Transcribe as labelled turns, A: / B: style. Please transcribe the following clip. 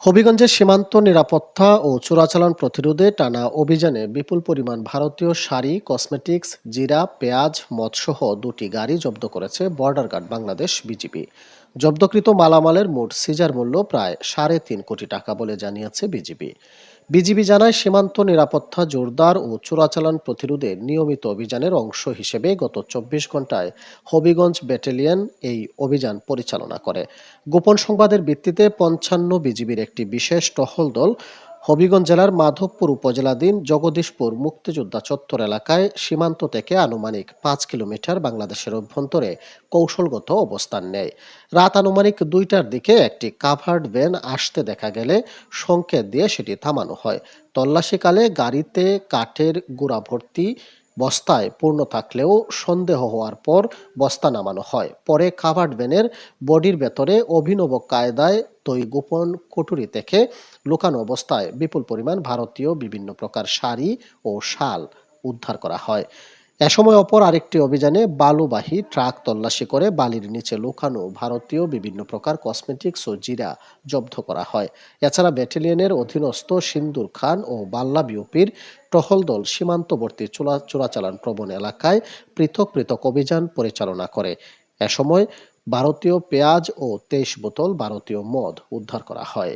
A: হবিগঞ্জের সীমান্ত নিরাপত্তা ও চোরাচালান প্রতিরোধে টানা অভিযানে বিপুল পরিমাণ ভারতীয় শাড়ি, কসমেটিক্স, জিরা, পেঁয়াজ মদসহ দুটি গাড়ি জব্দ করেছে বর্ডার গার্ড বাংলাদেশ বিজিবি। জব্দকৃত মালামালের মোট সিজার মূল্য প্রায় সাড়ে তিন কোটি টাকা বলে জানিয়েছে বিজিবি। বিজিবি জানায়, সীমান্ত নিরাপত্তা জোরদার ও চোরাচালান প্রতিরোধে নিয়মিত অভিযানের অংশ হিসেবে গত চব্বিশ ঘন্টায় হবিগঞ্জ ব্যাটালিয়ন এই অভিযান পরিচালনা করে। গোপন সংবাদের ভিত্তিতে পঞ্চান্ন বিজিবির একটি বিশেষ টহল দল হবিগঞ্জ জেলার মাধবপুর উপজেলাধীন জগদীশপুর মুক্তিযোদ্ধা চত্বর এলাকায় সীমান্ত থেকে আনুমানিক পাঁচ কিলোমিটার বাংলাদেশের অভ্যন্তরে কৌশলগত অবস্থান নেয়। রাত আনুমানিক দুইটার দিকে একটি কাভার্ড ভ্যান আসতে দেখা গেলে সংকেত দিয়ে সেটি থামানো হয়। তল্লাশিকালে গাড়িতে কাঠের গুঁড়া ভর্তি বস্তায় পূর্ণ থাকলেও সন্দেহ হওয়ার পর বস্তা নামানো হয়। পরে কাভার্ড ভ্যানের বডির ভেতরে অভিনব কায়দায় তৈ গোপন কুটুরি থেকে লুকানো অবস্থায় বিপুল পরিমাণ ভারতীয় বিভিন্ন প্রকার শাড়ি ও শাল উদ্ধার করা হয়। এ সময় অপর আরেকটি অভিযানে বালুবাহী ট্রাক তল্লাশি করে বালির নিচে লুকানো ভারতীয় বিভিন্ন প্রকার কসমেটিক্স ও জিরা জব্দ করা হয়। এছাড়া ব্যাটালিয়নের অধীনস্থ সিন্দুর খান ও বাল্লা বিউপির টহল দল সীমান্তবর্তী চোরা চোরাচালান প্রবণ এলাকায় পৃথক পৃথক অভিযান পরিচালনা করে। এসময় ভারতীয় পেঁয়াজ ও তেইশ বোতল ভারতীয় মদ উদ্ধার করা হয়।